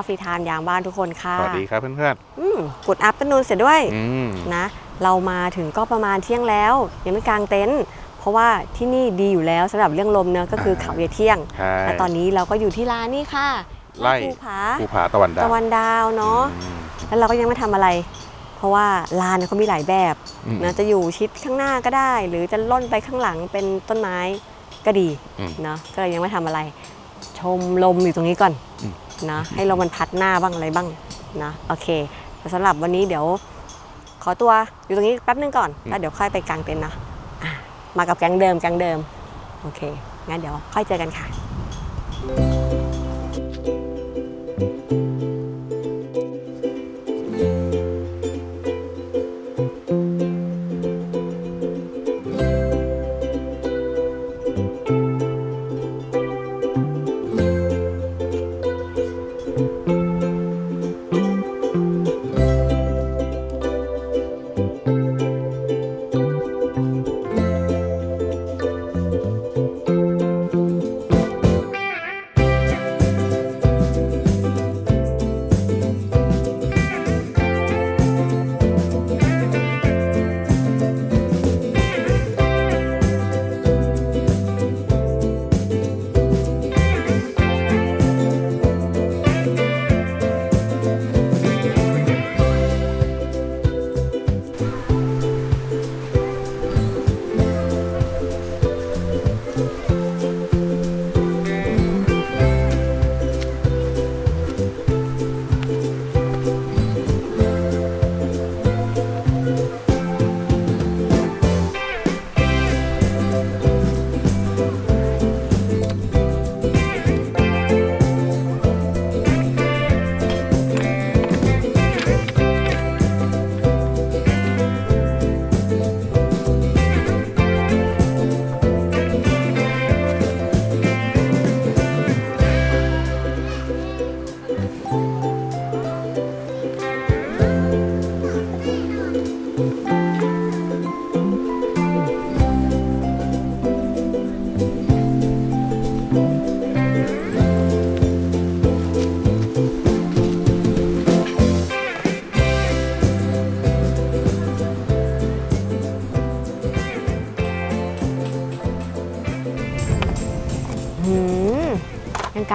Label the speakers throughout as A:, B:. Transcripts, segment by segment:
A: าวฟรีทานยามบ้านทุกคนค่ะ
B: สวัสดีครับเพื่อน
A: อืมกูดอั t เ r n นูนเสร็จด้วย
B: ๆอืม
A: นะ เรามาถึงก็ประมาณเที่ยงแล้ว ยังไม่กางเต็นท์เพราะว่าที่นี่ดีอยู่แล้วสำหรับเรื่องลมเนอะก็คือเขาเยเที่ยง
B: ใช่
A: และตอนนี้เราก็อยู่ที่ร้านนี่ค่ะ
B: ไล่
A: ภูผา
B: ภูผาตะวันดาว
A: ตะวันดาวเนาะ
B: อืม
A: แล้วเราก็ยังไม่ทำอะไร เพราะว่าลานเนี่ยเขามีหลายแบบ
B: อืม
A: นะจะอยู่ชิดข้างหน้าก็ได้ หรือจะล่นไปข้างหลังเป็นต้นไม้ก็ดี
B: อืม
A: เนาะก็เลยยังไม่ทำอะไร ชมลมอยู่ตรงนี้ก่อน
B: อืม
A: นะ ให้ลมมันพัดหน้าบ้างอะไรบ้างนะโอเคแต่สำหรับวันนี้เดี๋ยว ขอตัวอยู่ตรงนี้แป๊บนึงก่อนแล้วเดี๋ยวค่อยไปกางเต็นท์นะอะมากับแก๊งเดิมแก๊งเดิมโอเคงั้นเดี๋ยวค่อยเจอกันค่ะ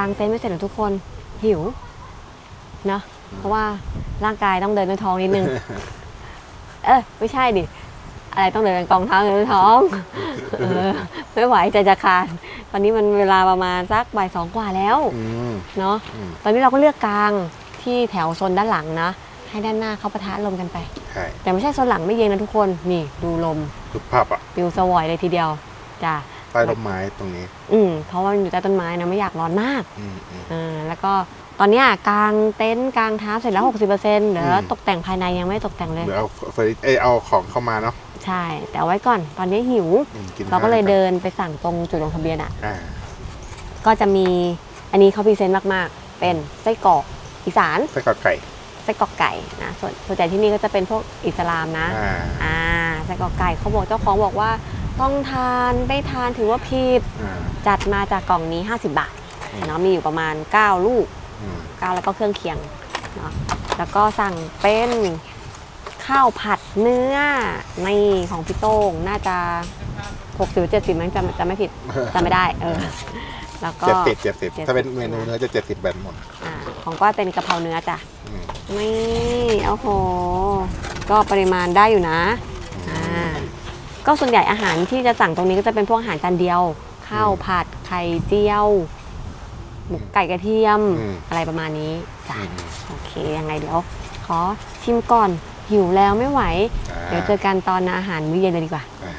A: างเต็นท์ไม่เสร็จเลยทุกคนหิวเนอะเพราะว่าร่างกายต้องเดินด้วยท้องนิดนึง เออไม่ใช่ดิ อะไรต้องเดินกองเท้าเดินด้วยท้องเออไม่ไหวใจจะขาดตอนนี้มันเวลาประมาณสักบ่ายสองกว่าแล้ว
B: อืม
A: เนาะ
B: อืม
A: ตอนนี้เราก็เลือกกลางที่แถวโซนด้านหลังนะให้ด้านหน้าเขาปะทะลมกันไป
B: ใช่
A: แต่ไม่ใช่โซนหลังไม่เย็นนะทุกคนนี่ดูลม
B: ทุกภาพอะ
A: วิวสวอยเลยทีเดียวจ้ะ
B: ใต้ต้นไม้ตรงนี้
A: อืมเพราะว่ามันอยู่ใต้ต้นไม้นะไม่อยากร้อนมาก
B: อืมอืม
A: อ่าแล้วก็ตอนเนี้ยกางเต็นท์กางเท้าเสร็จแล้ว 60%เดี๋ยว
B: อืม
A: ตกแต่งภายในยังไม่ตกแต่งเลย
B: เดี๋ยวเอาเฟอร์นิเอยเอาของเข้ามาเนาะ
A: ใช่ แต่เอาไว้ก่อนตอนนี้หิว
B: อืมกิน
A: เราก็เลย
B: ข้ว
A: เดินไปสั่งตรงจุดลงทะเบียนอะ
B: อ่า
A: ก็จะมีอันนี้เขาพรีเซนต์มากๆ เป็นไส้กรอกอีสาน
B: ไส้กรอกไก่
A: ไส้กรอกไก่นะส่วนส่วนใหญ่ที่นี่ก็จะเป็นพวกอิสลามนะ
B: อ่า
A: อ่าไส้กรอกไก่เขาบอกเจ้าของบอกว่า ต้องทานได้ทานถือว่าผิด
B: อ่า
A: จัดมาจากกล่องนี้ 50 บาท
B: อืม
A: เนาะมีอยู่ประมาณ 9 ลูก
B: อืม
A: 9 แล้วก็เครื่องเคียงเนาะแล้วก็สั่งเป็นข้าวผัดเนื้อในของพี่โต้งน่าจะ6หรือ70มั้งจำจำไม่ผิดจำไม่ได้เออแล้วก็
B: เจ็ดสิบเจ็ดสิบ
A: 70
B: ถ้าเป็นเมนูเนื้อจะเจ็ดสิบแบบหมด
A: อ่าของก็เป็นกะเพราเนื้อจ้ะ
B: อืม
A: นี่โอ้โห ก็ปริมาณได้อยู่นะ อ่า ก็ส่วนใหญ่อาหารที่จะสั่งตรงนี้ก็จะเป็นพวกอาหารจานเดียว ข้าวผัดไข่เจียวหมกไก่กระเทียม
B: อืม
A: อะไรประมาณนี้จ้ะ
B: อืม
A: โอเคยังไงเดี๋ยว ขอชิมก่อนหิวแล้วไม่ไหว
B: อ่า
A: เดี๋ยวเจอกันตอนอาหารมื้อเย็นเลยดีกว่า
B: อ่า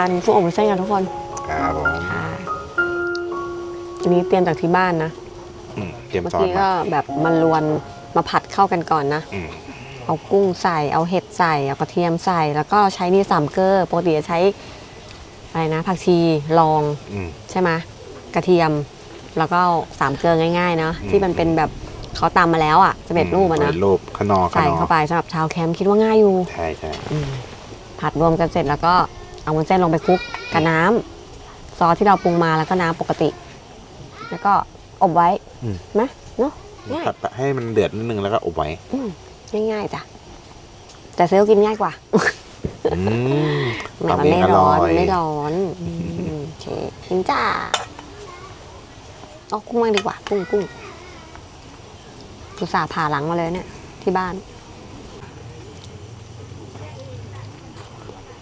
B: า
A: นกุ้งอบวุ้นเส้นกันทุกคน
B: ครับผม
A: ค่ะอันนี้เตรียมจากที่บ้านนะ
B: อืมเตรียม
A: เมื่อ
B: ซอส
A: กี้
B: มา
A: ก็แบบมันรวนมาผัดเข้ากันก่อนนะ
B: อืม
A: เอากุ้งใส่ เอาเห็ดใส่ เอากระเทียมใส่ แล้วก็ใช้นี่สามเกลอปกติจะใช้อะไรนะ ผักชีลอง
B: อืม
A: ใช่ไหมกระเทียม แล้วก็สามเกลอง่ายๆเนาะ
B: อืม
A: ที่มันเป็นแบบเขาตำมาแล้วอะจะเป็นรูปอะนะ
B: สำเร็จรูปขนอข
A: ใส่
B: นอ
A: เข้าไปสำหรับชาวแคมป์คิดว่าง่ายอยู่
B: ใช่ใช่
A: อืมผัดรวมกันเสร็จแล้วก็ เอาวุ้นเส้นลงไปคลุกกับน้ำซอสที่เราปรุงมาแล้วก็น้ำปกติ แล้วก็อบไว้ไหมเนาะง่าย
B: ผัดให้มันเดือดนิดนึงแล้วก็อบไว้
A: อืมง่ายๆจ้ะแต่ซื้อกินง่ายกว่า
B: อืม
A: มันไม่ร้อนมันไม่ร้อนอืมโอเคกินจ้าเอากุ้งมางดีกว่ากุ้งกุ้งอุตส่าห์ผ่าหลังมาเลยเนี่ย ที่บ้าน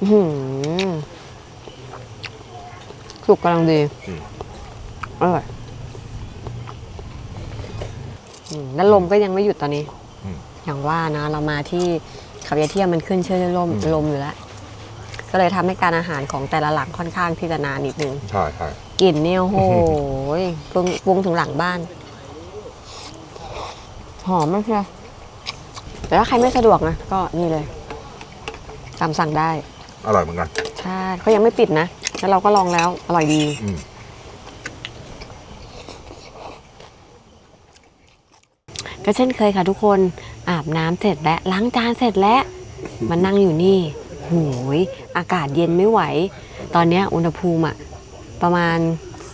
A: อื้อหือ สุกกำลังดีอร่อยอืมแล้วลมก็ยังไม่หยุดตอนนี้ อย่างว่านะเรามาที่เขายายเทียมมันขึ้นเชื่อด้วยลมลมอยู่แล้ว ก็เลยทำให้การอาหารของแต่ละหลังค่อนข้างที่จะนานนิดนึง
B: ใช่ใช่
A: กลิ่นเนี่ยโอ้โหยปรุงปรุงถึงหลังบ้าน หอมมากเลยแต่ถ้าใครไม่สะดวกนะ ก็นี่เลยตามสั่งได้
B: อร่อยเหมือนกัน
A: ใช่เขายังไม่ปิดนะ แล้วเราก็ลองแล้ว อร่อยดี
B: อืม
A: ก็เช่นเคยค่ะทุกคนอาบน้ำเสร็จแล้วล้างจานเสร็จแล้วมานั่งอยู่นี่โหยอากาศเย็นไม่ไหว ตอนเนี้ยอุณหภูมิอะประมาณ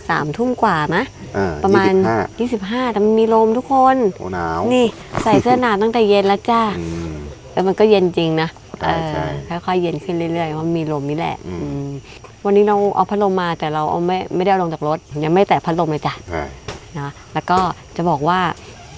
A: สามทุ่มกว่านะ
B: อ่า
A: ประมาณ
B: ยี่สิบห้า
A: 25 แต่มันมีลมทุกคน
B: โอ้หนาว
A: นี่ใส่เสื้อหนาวตั้งแต่เย็นแล้วจ้า
B: อืม
A: แล้วมันก็เย็นจริงนะ
B: ใช่ใช่
A: เออค่อยๆเย็นขึ้นเรื่อยๆเพราะมันมีลมนี่แหละ
B: อืม
A: อืม วันนี้เราเอาพัดลมมาแต่เราเอาไม่ไม่ได้เอาลงจากรถ ยังไม่แตะพัดลมเลยจ้ะ
B: ใช่
A: นะแล้วก็จะบอกว่า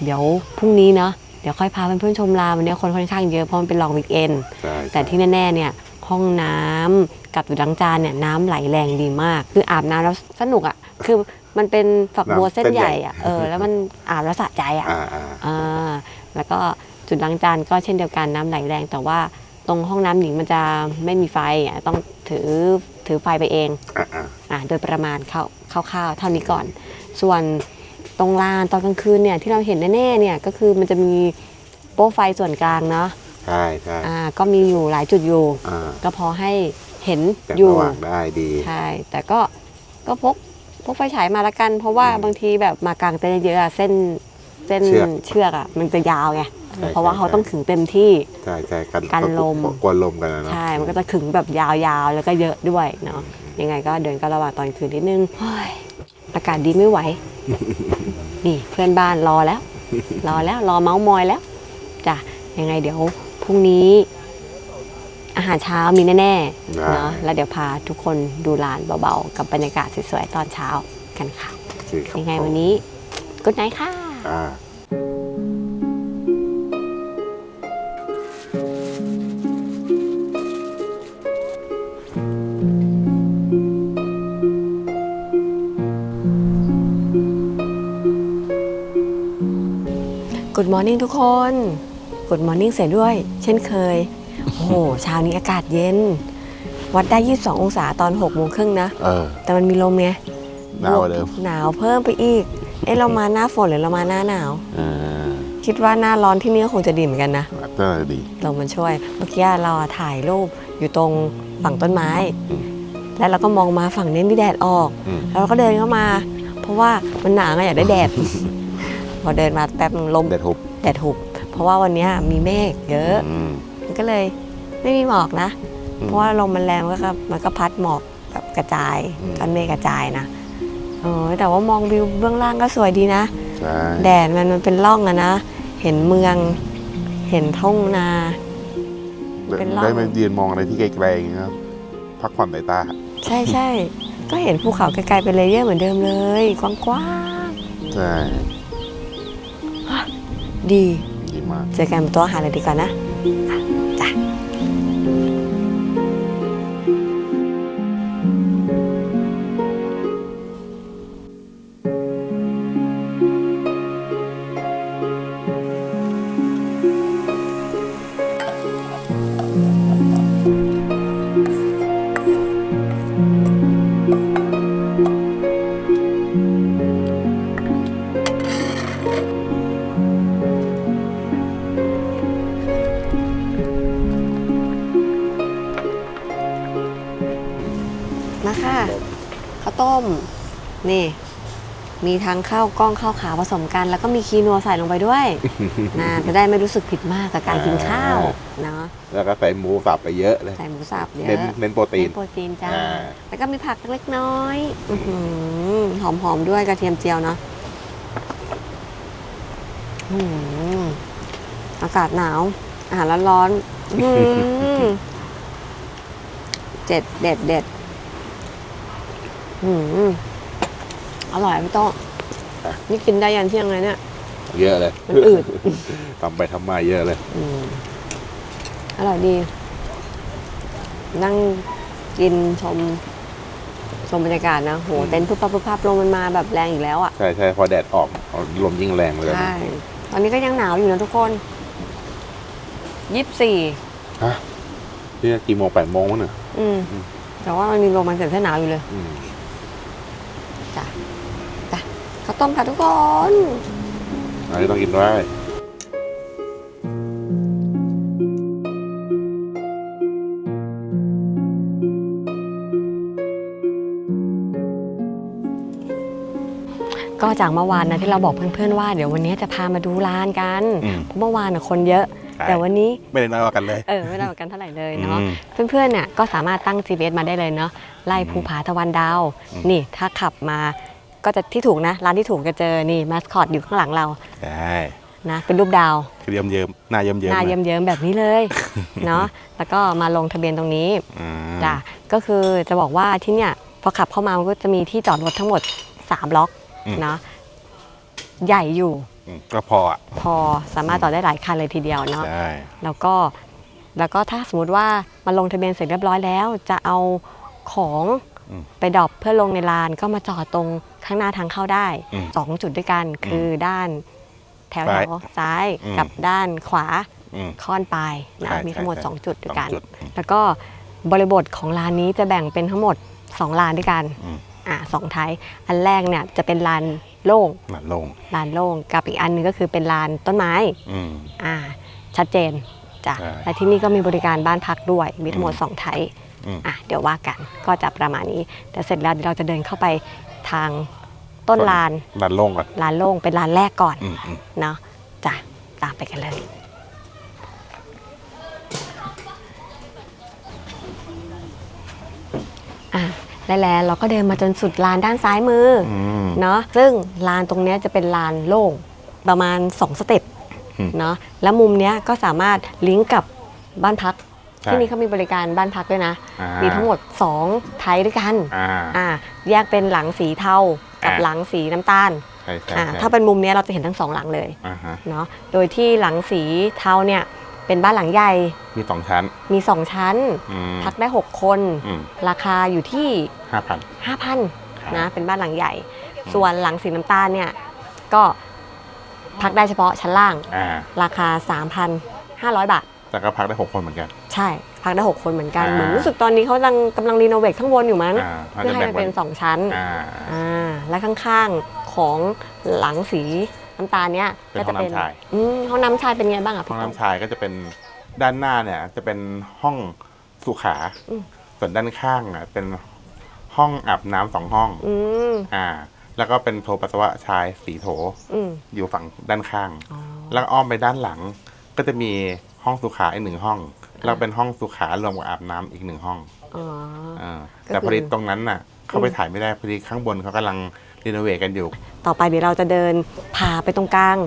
A: เดี๋ยวพรุ่งนี้เนาะเดี๋ยวค่อยพาเพื่อนๆชมลานวันนี้คนค่อนข้างเยอะเพราะมันเป็นลองวิกเอน
B: ใช่
A: แต่ที่แน่ๆเนี่ยห้องน้ำกับอยู่ดังจานเนี่ยน้ำไหลแรงดีมาก คืออาบน้ำแล้วสนุกอะ่ะคือมันเป็นฝักบัวเส้นใหญ่อะ่ะเออแล้วมันอาบแล้วสะใจอะ
B: อ่าอ่า
A: อ่าแล้วก็จุดล้างจานก็เช่นเดียวกันน้ำไหลแรงแต่ว่าตรงห้องน้ำหญิงมันจะไม่มีไฟอะต้องถือ ถือไฟไปเอง
B: อ่าอ่า
A: อ่าโดยประมาณคร่าวๆเท่านี้ก่อน ส่วนตรงลานตอนกลางคืนเนี่ยที่เราเห็นแน่ๆเนี่ยก็คือมันจะมีโป๊ะไฟส่วนกลางเนาะ
B: ใช่ใช่
A: อ่าก็มีอยู่หลายจุดอยู่
B: อ่า
A: ก็พอให้เห็น
B: แสง
A: อยู่
B: สว่างได้ดี
A: ใช่แต่ก็ก็พกพกไฟฉายมาละกัน เพราะว่า
B: อืม
A: บางทีแบบมากลางเต็นท์เยอะอะเส้นเส้น
B: เชือก
A: เชือกอะมันจะยาวไง
B: ใช่
A: เพราะว่า
B: ใช่
A: เขาต้องขึงเต็มที่
B: ใช่ใช่กัน
A: กันลม
B: กวนลมกันนะเนอะ
A: ใช่ มันก็จะขึงแบบยาวๆ แล้วก็เยอะด้วยเนาะ ยังไงก็เดินก็ระวังตอนคืนนิดนึงเฮ้ยอากาศดีไม่ไหว นี่เพื่อนบ้านรอแล้ว รอแล้วรอเมาส์มอยแล้วจ้ะยังไงเดี๋ยวพรุ่งนี้ อาหารเช้ามีแน่
B: ได้
A: ๆเนาะแล้วเดี๋ยวพาทุกคนดูลานเบาๆ กับบรรยากาศสวยๆตอนเช้ากันค่ะ
B: สิครับ
A: ยังไงวันนี้กุ๊ดไนท์ค่ะ
B: อ่า
A: Good Morning ทุกคน Good Morning เสร็จด้วย เช่นเคย โอ้โหเช้านี้อากาศเย็น วัดได้ 22 องศาตอน6โมงครึ่งนะ
B: เออ
A: แต่มันมีลมไง
B: หนาวกว่าเดิม
A: หนาวเพิ่มไปอีก เอ๊ะเรามาหน้าฝนหรือเรามาหน้าหนาว
B: อ่า
A: คิดว่าหน้าร้อนที่นี่ก็คงจะดีเหมือนกันนะ
B: ก็ดี
A: ลมมันช่วย เมื่อกี้เราถ่ายรูปอยู่ตรงฝั่งต้นไม้
B: อืม
A: แล้วเราก็มองมาฝั่งนี้มีแดดออก
B: อืม
A: แล้วเราก็เดินเข้ามา เพราะว่ามันหนาวไงอยากได้แดด พอเดินมาแป๊บนึงลม
B: เด็ดหุบ
A: แดดหุบ เพราะว่าวันเนี้ยมีเมฆเยอะ
B: อืม
A: มันก็เลยไม่มีหมอกนะ
B: อืม
A: เพราะว่าลมมันแรงมันก็มันก็พัดหมอกแบบกระจาย
B: อืม
A: ก้อนเมฆกระจายนะโอ้ยแต่ว่ามองวิวเบื้องล่างก็สวยดีนะ
B: ใช่
A: แดดมันมันเป็นร่องอะนะ เห็นเมือง เห็นทุ่งนา เป็นร่อง
B: ได้มายืนมองอะไรที่ไกลๆอย่างเงี้ยครับพักผ่อนสายตา
A: ใช่ใช่ ก็เห็นภูเขาไกลๆเป็นเลเยอร์เหมือนเดิมเลย กว้าง
B: ใช่
A: ๆ ดี
B: ดีมาก
A: เจอกันบนโต๊ะอาหารเลยดีกว่านะอ่ มีทั้งข้าวกล้องข้าวขาวผสมกัน แล้วก็มีคีนัวใส่ลงไปด้วยนะจะได้ไม่รู้สึกผิดมากกับการกินข้าวเนาะ
B: แล้วก็ใส่หมูสับไปเยอะเลย
A: ใส่หมูสับเยอะ
B: เน้นเน้นโปรตีน
A: เน้นโปรตีนจ้า
B: อ่า
A: แล้วก็มีผักเล็กน้อยอื้อหือหอมๆด้วยกระเทียมเจียวเนาะอื้อหืออากาศหนาวอาหารร้อนๆอื้อหือเจ็ดเด็ดเด็ดอื้อหืออร่อยพี่โต้ นี่กินได้ยันเที่ยงเลยเนี่ย
B: เยอะเลย
A: มันอืด
B: ทำไปทำมาเยอะเลย
A: อืมอร่อยดี นั่งกินชม ชมบรรยากาศนะโหเต็นท์พุบพับพุบพับลมมันมาแบบแรงอีกแล้วอะ
B: ใช่ใช่พอแดดออกลมยิ่งแรงเลย
A: ใช่ ตอนนี้ก็ยังหนาวอยู่นะทุกคนยี่สิบสี่
B: ฮะที่กี่โมงแปดโมงวะเนี่ย
A: อืม
B: อืม
A: แต่ว่ามันมีลมมันเสียเส้นหนาวอยู่เลย
B: อืม
A: จ้ะจ้ะ ข้าวต้มค่ะทุกคน
B: อันนี้ต้องกินด้วย
A: ก็จากเมื่อวานนะที่เราบอกเพื่อนๆว่าเดี๋ยววันนี้จะพามาดูร้านกัน
B: อืม
A: เพราะเมื่อวานน่ะคนเยอะแต่วันนี้
B: ไม่ได้น้อยกว่ากันเลย
A: เออไม่ได้เหมือนกันเท่าไหร่เลยเนาะ
B: อืม
A: เพื่อนๆเนี่ยก็สามารถตั้ง GPS มาได้เลยเนาะไล่ภูผาตะวันดาว
B: อืม
A: นี่ถ้าขับมา ก็จะที่ถูกนะ ร้านที่ถูกจะเจอนี่มาสคอตอยู่ข้างหลังเรา
B: ใช่
A: นะเป็นรูปดาว
B: คือเยิ้มเยิ้มๆหน้าเยิ้มเยิ้ม
A: หน้าเยิ้มๆแบบนี้เลยเนาะแล้วก็มาลงทะเบียนตรงนี้จ้ะก็คือจะบอกว่าที่เนี่ยพอขับเข้ามามันก็จะมีที่จอดรถทั้งหมด3บล็อกเนาะใหญ่อยู่
B: ก็พออะ
A: พอสามารถจอดได้หลายคันเลยทีเดียวเนาะ
B: ใช่
A: แล้วก็แล้วก็ถ้าสมมติว่ามาลงทะเบียนเสร็จเรียบร้อยแล้ว จะเอาของ
B: อืม
A: ไปดรอปเพื่อลงในลานก็มาจอดตรง ข้างหน้าทางเข้าได้
B: อืม
A: สองจุดด้วยกันคือด้านแถว
B: ซ้า
A: แถ
B: ยว
A: ซ้าย
B: อืม
A: กับด้านขวา
B: อืม
A: ค่อนปลายนะ
B: ใช่
A: มีทั้งหมด
B: ใช่
A: 2จุดด้วยกัน
B: สองจุด
A: แล้วก็บริบทของลานนี้จะแบ่งเป็นทั้งหมด 2 ลานด้วยกัน
B: อืม
A: อ่าสองไทยอันแรกเนี่ยจะเป็นลานโล่ง
B: หนาลง
A: ลานโล่งกับอีกอันหนึงก็คือเป็นลานต้นไม้
B: อืม
A: อ่าชัดเจนจ้ะ
B: ใช่
A: และที่นี่ก็มีบริการบ้านพักด้วยมีทั้งหมด2ไทย
B: อืม
A: อะเดี๋ยวว่ากันก็จะประมาณนี้แต่เสร็จแล้วเดี๋ยวเราจะเดินเข้าไป ทางต้นลาน
B: หนาลงก่อน
A: ลานโล่งเป็นลานแรกก่อน
B: อืมอืม
A: เนาะจ้ะตามไปกันเลยอะและแล้วเราก็เดินมาจนสุดลานด้านซ้ายมืออ
B: อืม
A: เนาะซึ่งลานตรงเนี้ยจะเป็นลานโล่งประมาณ 2 สเต็ป
B: อืม
A: เนาะแล้วมุมเนี้ยก็สามารถลิงก์กับบ้านพัก
B: ใช่
A: ที่นี่เขามีบริการบ้านพักด้วยนะ
B: อ่า
A: มีทั้งหมด 2 ไทยด้วยกัน
B: อ่า
A: อ่าแยกเป็นหลังสีเทากับ
B: อ่า
A: หลังสีน้ำตาล
B: ใช่ใช่
A: อ่า
B: ใช่
A: ถ้าเป็นมุมเนี้ยเราจะเห็นทั้งสองหลังเลย
B: อ่าฮะ
A: เนาะโดยที่หลังสีเทาเนี่ยเป็นบ้านหลังใหญ่
B: มีสองชั้น
A: มี 2 ชั้น
B: อืม
A: พักได้ 6 คน
B: อืม
A: ราคาอยู่ที่
B: ห้าพัน
A: 5,000นะเป็นบ้านหลังใหญ่ส่วนหลังสีน้ำตาลเนี่ยก็พักได้เฉพาะชั้นล่าง
B: อ่า
A: ราคา 3,500 บาท
B: แต่ก็พักได้หกคนเหมือนกัน
A: ใช่พักได้ 6 คนเหมือนกัน
B: อ่า
A: เหมือนรู้สึกตอนนี้เขากำลังกำลังรีโนเวทข้างบนอยู่มั้ง
B: อ่า
A: เพื่อให้มันเป็น 2 ชั้น
B: อ่า
A: อ่าและข้างๆของหลังสีน้ำตาลเนี่ย
B: เป็น
A: ก็
B: ห้
A: จะ
B: องน้ำชาย
A: อืมห้องน้ำชายเป็นไงบ้างอะ
B: ห้อง
A: พี่
B: น้ำชายก็จะเป็นด้านหน้าเนี่ยจะเป็นห้องสุขา
A: อืม
B: ส่วนด้านข้างอะเป็นห้องอาบน้ำสองห้อง
A: อืม
B: อ่า แล้วก็เป็นโถปัสสาวะชายสีโถ
A: อืม
B: อยู่ฝั่งด้านข้าง
A: อ๋อ
B: แล้วอ้อมไปด้านหลังก็จะมีห้องสุขาอีกหนึ่งห้อง แล้วเป็นห้องสุขารวมกับอาบน้ำอีกหนึ่งห้อง
A: อ๋อ
B: อ่า
A: ก็
B: แต่พอดี
A: คือ
B: ตรงนั้นน่ะ เข้าไป
A: อืม
B: ถ่ายไม่ได้พอดีข้างบนเขากำลังรีโนเวทกันอยู่
A: ต่อไปเดี๋ยวเราจะเดินพาไปตรงกลาง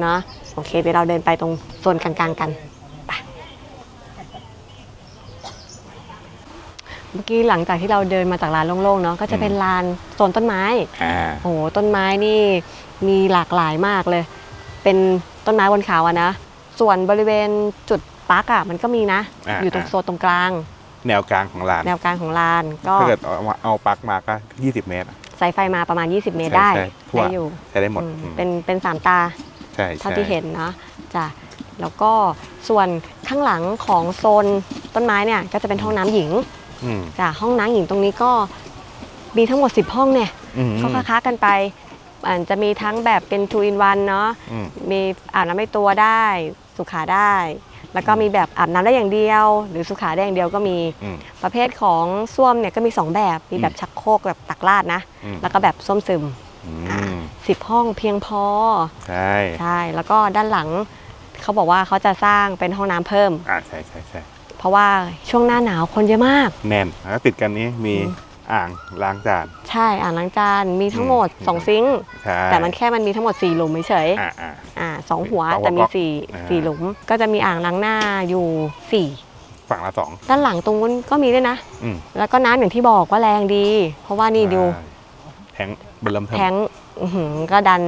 A: เนาะโอเค เดี๋ยวเราเดินไปตรงโซนกลางๆกันไปเมื่อกี้หลังจากที่เราเดินมาจากลานโล่งๆเนาะก็จะเป็นลานโซนต้นไม้
B: อ่า
A: โอ้โหต้นไม้นี่มีหลากหลายมากเลย เป็นต้นไม้บนเขาอะนะ ส่วนบริเวณจุด ปลั๊กอะมันก็มีนะ
B: อ่า
A: อยู่ตรงโซนตรงกลาง
B: แนวกลางของลาน
A: แนวกลางของลาน ก็
B: ถ้าเกิดเอาเอาปลั๊กมาก็ 20 เมตรอะ
A: สายไฟมาประมาณ 20 เมตร
B: ใช่
A: ได้
B: ใช่ทั่ว
A: ได้อยู่
B: ใช้ได้หมด
A: อืม
B: อืม
A: เป็นเป็นสามตา
B: ใช่
A: เท่า
B: ใช่
A: ที่เห็นนะจ้ะแล้วก็ส่วนข้างหลังของโซนต้นไม้เนี่ยก็จะเป็นห้องน้ำหญิง
B: อืม
A: จ้ะห้องน้ำหญิงตรงนี้ก็มีทั้งหมด 10 ห้องเนี่ย
B: อืม
A: ก็ค้าๆกันไปอาจจะมีทั้งแบบเป็น two in one เนาะ
B: อืม
A: มีอาบน้ำในตัวได้ สุขาได้ แล้วก็มีแบบอาบน้ำได้อย่างเดียว หรือสุขาได้อย่างเดียวก็มี
B: อืม
A: ประเภทของส้วมเนี่ยก็มี 2 แบบมีแบบ
B: อืม
A: ชักโครกแบบตักราดนะ
B: อืม
A: แล้วก็แบบส้วมซึม
B: อืม
A: สิบห้องเพียงพอ
B: ใช่
A: ใช่ แล้วก็ด้านหลังเขาบอกว่าเขาจะสร้างเป็นห้องน้ำเพิ่ม
B: อ่าใช่ใช่ใช่
A: เพราะว่าช่วงหน้าหนาวคนเยอะมาก
B: แน่นแล้วติดกันนี้มี
A: อืม
B: อ่างล้างจาน
A: ใช่อ่างล้างจานมีทั้งหมด
B: อืม
A: 2 ซิงค์
B: ใช่
A: แต่มันแค่มันมีทั้งหมด4หลุมเฉย
B: อ่าอ่า
A: ๆ อ่าสองหัว
B: สองหัว
A: แต่มี
B: ก๊อก
A: สี่
B: อ่า
A: สี่หลุม ก็จะมีอ่างล้างหน้าอยู่สี่
B: ฝั่งละสอง
A: ด้านหลังตรงนู้นก็มีด้วยนะ
B: อืม
A: แล้วก็น้ำอย่างที่บอกว่าแรงดี เพราะว่านี่ดู
B: ใช่แทงเบลเริ่มเทิม
A: แทงอื้อหือก็ดัน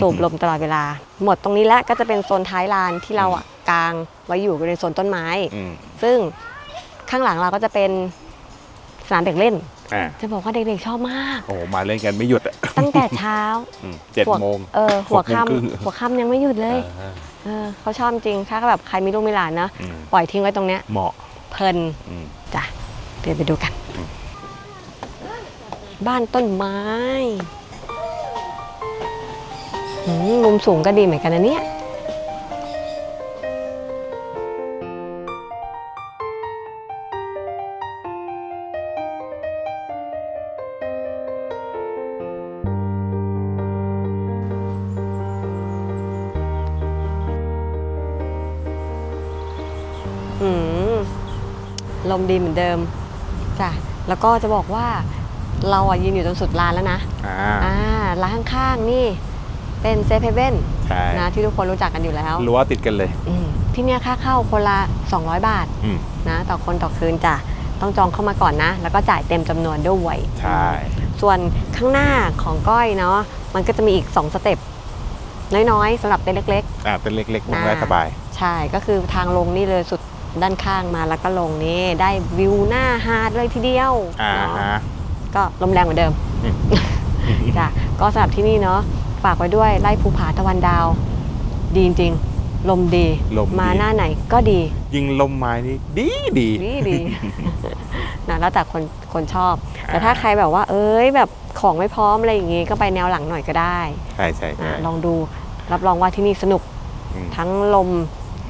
A: สูบลมตลอดเวลา หมดตรงนี้แล้วก็จะเป็นโซนท้ายลานที่เราอะกางไว้อยู่ในโซนต้นไม้
B: อืม
A: ซึ่งข้างหลังเราก็จะเป็นสนามเด็กเล่น
B: อ่า
A: จะบอกว่าเด็กๆชอบมาก
B: โอ้โหมาเล่นกันไม่หยุดอะ
A: ตั้งแต่เช้า
B: อืมเจ็ด
A: หัว
B: โมง
A: เออหัว
B: หกโมงครึ่ง
A: ค่ำหัวค่ำยังไม่หยุดเลย
B: อ่า
A: เออเขาชอบจริงถ้าแบบใครมีลูกมีหลานเนอะ
B: อืม
A: ปล่อยทิ้งไว้ตรงเนี้ย
B: เหมาะ
A: เพลิน
B: อืม
A: จ้ะเดี๋ยวไปดูกัน
B: อืม
A: บ้านต้นไม้หืมมุมสูงก็ดีเหมือนกันนะเนี่ย อืมลมดีเหมือนเดิมจ้ะแล้วก็จะบอกว่าเราอะยืนอยู่ตรงสุดลานแล้วนะ
B: อ่า
A: อ่าร้านข้างๆนี่ เป็นเซฟเฮเว่น
B: ใช่
A: นะที่ทุกคนรู้จักกันอยู่แล้ว
B: รั้วติดกันเลย
A: อืมที่เนี่ยค่าเข้าคนละ 200 บาท
B: อืม
A: นะต่อคนต่อคืนจ้ะต้องจองเข้ามาก่อนนะ แล้วก็จ่ายเต็มจำนวนด้วย
B: ใช่
A: ส่วนข้างหน้าของก้อยเนาะมันก็จะมีอีก 2 สเต็ปน้อยๆสำหรับเต็นท์เล็ก
B: อ่าเป็นเล็กๆนั่งได้
A: อ่า
B: สบาย
A: ๆ ใช่ก็คือทางลงนี่เลยสุด ด้านข้างมาแล้วก็ลงนี่ได้วิวหน้าหาดเลยทีเดียว
B: อ่า
A: เนาะ
B: ฮะ
A: ก็ลมแรงเหมือนเดิม
B: อืม
A: จ้ะก็สำหรับที่นี่เนาะฝากไว้ด้วยไล่ภูผาตะวันดาว ดีจริงๆลมดี
B: ลมดี
A: มาหน้าไหนก็ดี
B: ยิงลมไม้นี่ดีดี
A: ดีดี นะแล้วแต่คนคนชอบ แต่ถ้าใครแบบว่า เอ้ยแบบของไม่พร้อมอะไรอย่างงี้ก็ไปแนวหลังหน่อยก็ได้
B: ใช่ใช่ใช่
A: อะลองดูรับรองว่าที่นี่สนุก
B: อืม
A: ทั้งลม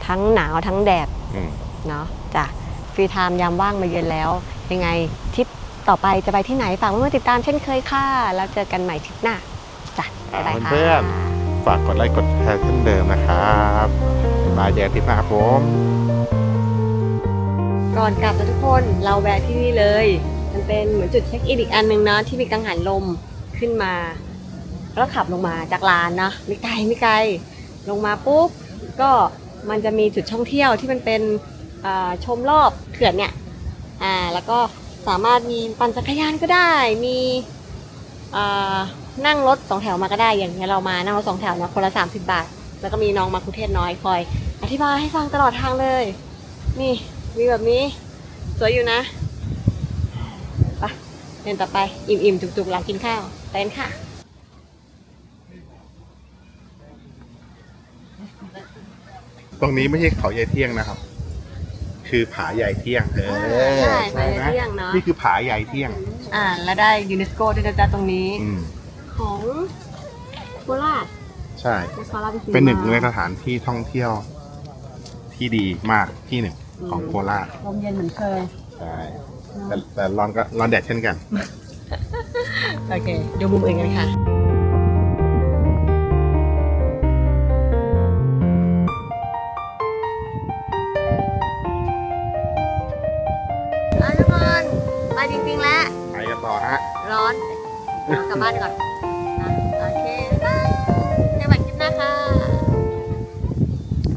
A: ทั้งหนาวทั้งแดด
B: อืม
A: เนาะจ้ะฟรีไทม์ยามว่างมาเยือนแล้ว ยังไงทริปต่อไปจะไปที่ไหนฝากเพื่อนๆติดตามเช่นเคยค่ะแล้วเจอกันใหม่ทริปหน้าจ้ะบ๊ายบายค่ะ
B: เพื่อนๆฝากกดไลค์กดแชร์เช่นเดิมนะครับบายเจอกันทริปหน้าครับผม
A: ก่อนกลับนะทุกคนเราแวะที่นี่เลย มันเป็นเหมือนจุดเช็คอินอีกอันหนึงเนาะที่มีกังหันลมขึ้นมา แล้วขับลงมาจากลานนะไม่ไกลไม่ไกล ลงมาปุ๊บก็มันจะมีจุดท่องเที่ยวที่มันเป็นอ่า ชมรอบเขื่อนเนี่ยอ่าแล้วก็สามารถมีปั่นจักรยานก็ได้ มีนั่งรถสองแถวมาก็ได้ อย่างเงี้ยเรามานั่งรถสองแถวนะคนละ30บบาท แล้วก็มีน้องมาคุเทศน้อยคอย อธิบายให้ฟังตลอดทางเลย นี่มีแบบนี้ สวยอยู่นะไปเดินต่อไปอิ่มๆ จุกๆหลังกินข้าวไปกันค่ะ
B: ตรงนี้ไม่ใช่เขาใหญ่เที่ยงนะครับ คือผาใหญ่เที่ยงเออ
A: ใช่ผา
B: ใช่
A: ใหญ่
B: ไหม
A: เที่ยงเนอะ
B: นี่คือผาใหญ่เที่ยง
A: อ่าแล้วได้ยูเนสโกด้วยนะจ๊ะตรงนี้
B: อืม
A: ของโคราช
B: ใช่
A: นครราชสีมา
B: เป็นหนึ่งในสถานที่ท่องเที่ยวที่ดีมากที่หนึ่งของโคราช
A: ลมเย็นเหมือนเคย
B: ใช่แต่แต่ร้อนก็ร้อนแดดเช่นกัน
A: โอเค ดูมุมอื่นกันค่ะ อะทุกคน